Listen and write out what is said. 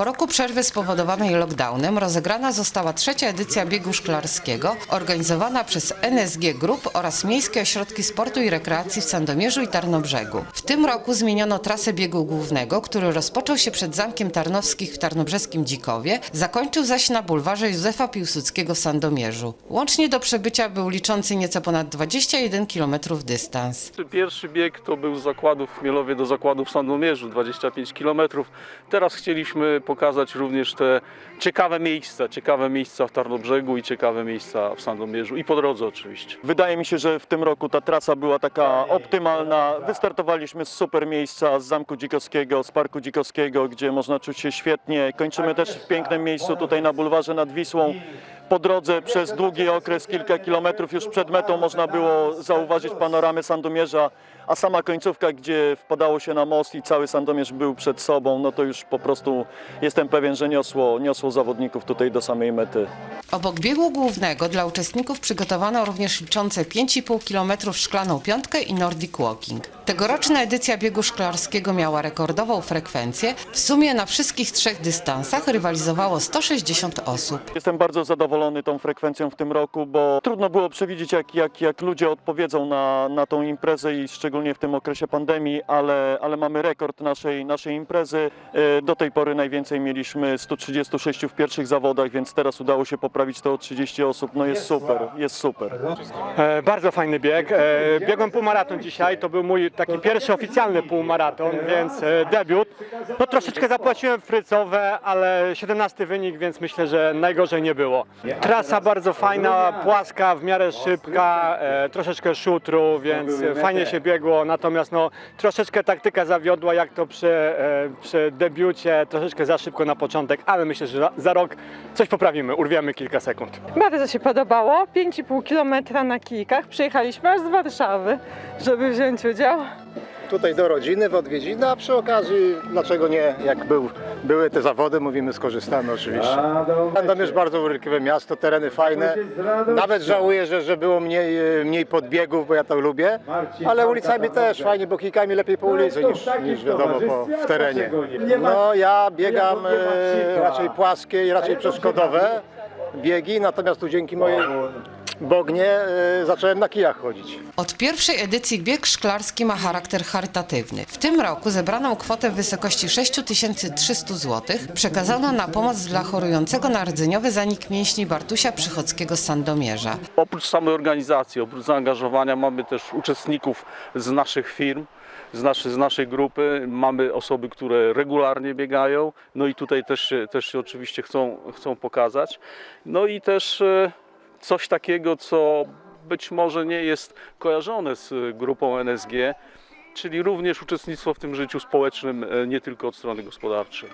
Po roku przerwy spowodowanej lockdownem rozegrana została trzecia edycja biegu szklarskiego organizowana przez NSG Group oraz Miejskie Ośrodki Sportu i Rekreacji w Sandomierzu i Tarnobrzegu. W tym roku zmieniono trasę biegu głównego, który rozpoczął się przed Zamkiem Tarnowskich w Tarnobrzeskim Dzikowie, zakończył zaś na bulwarze Józefa Piłsudskiego w Sandomierzu. Łącznie do przebycia był liczący nieco ponad 21 km dystans. Pierwszy bieg to był z zakładów w Chmielowie do zakładów w Sandomierzu, 25 km. Teraz chcieliśmy pokazać również te ciekawe miejsca, ciekawe miejsca w Tarnobrzegu i ciekawe miejsca w Sandomierzu i po drodze oczywiście. Wydaje mi się, że w tym roku ta trasa była taka optymalna. Wystartowaliśmy z super miejsca, z Zamku Dzikowskiego, z Parku Dzikowskiego, gdzie można czuć się świetnie. Kończymy też w pięknym miejscu tutaj na bulwarze nad Wisłą. Po drodze przez długi okres, kilka kilometrów już przed metą można było zauważyć panoramę Sandomierza, a sama końcówka, gdzie wpadało się na most i cały Sandomierz był przed sobą, no to już po prostu jestem pewien, że niosło, niosło zawodników tutaj do samej mety. Obok biegu głównego dla uczestników przygotowano również liczące 5,5 km szklaną piątkę i Nordic Walking. Tegoroczna edycja biegu szklarskiego miała rekordową frekwencję. W sumie na wszystkich trzech dystansach rywalizowało 160 osób. Jestem bardzo zadowolony tą frekwencją w tym roku, bo trudno było przewidzieć, jak, jak, jak ludzie odpowiedzą na, na tą imprezę i szczególnie w tym okresie pandemii, ale, ale mamy rekord naszej, naszej imprezy. E, Do tej pory najwięcej mieliśmy 136 w pierwszych zawodach, więc teraz udało się poprawić to o 30 osób. No jest super, jest super. E, bardzo fajny bieg. E, biegłem półmaraton dzisiaj, to był mój taki pierwszy oficjalny półmaraton, więc e, debiut. No troszeczkę zapłaciłem frycowe, ale 17 wynik, więc myślę, że najgorzej nie było. Trasa bardzo fajna, płaska, w miarę szybka, e, troszeczkę szutru, więc fajnie się biegło, natomiast no troszeczkę taktyka zawiodła, jak to przy, e, przy debiucie, troszeczkę za szybko na początek, ale myślę, że za, za rok coś poprawimy, urwiemy kilka sekund. Bardzo się podobało. 5,5 km na kijkach. Przyjechaliśmy aż z Warszawy, żeby wziąć udział. Tutaj do rodziny w odwiedziny, a przy okazji, dlaczego nie, jak był, były te zawody, mówimy, skorzystamy oczywiście. Sandomierz bardzo urykliwe miasto, tereny fajne. Nawet żałuję, że, że było mniej, e, mniej podbiegów, bo ja to lubię, ale ulicami też fajnie, bo kijkami lepiej po ulicy niż, niż wiadomo po, w terenie. No ja biegam e, raczej płaskie i raczej przeszkodowe biegi, natomiast tu dzięki mojej Bognie e, zacząłem na kijach chodzić. Od pierwszej edycji bieg szklarski ma charakter charytatywny. W tym roku zebraną kwotę w wysokości 6300 zł przekazano na pomoc dla chorującego na rdzeniowy zanik mięśni Bartusia Przychodzkiego z Sandomierza. Oprócz samej organizacji, oprócz zaangażowania mamy też uczestników z naszych firm. Z, naszy, z naszej grupy mamy osoby, które regularnie biegają, no i tutaj też się, też się oczywiście chcą, chcą pokazać. No i też e, coś takiego, co być może nie jest kojarzone z grupą NSG, czyli również uczestnictwo w tym życiu społecznym, e, nie tylko od strony gospodarczej.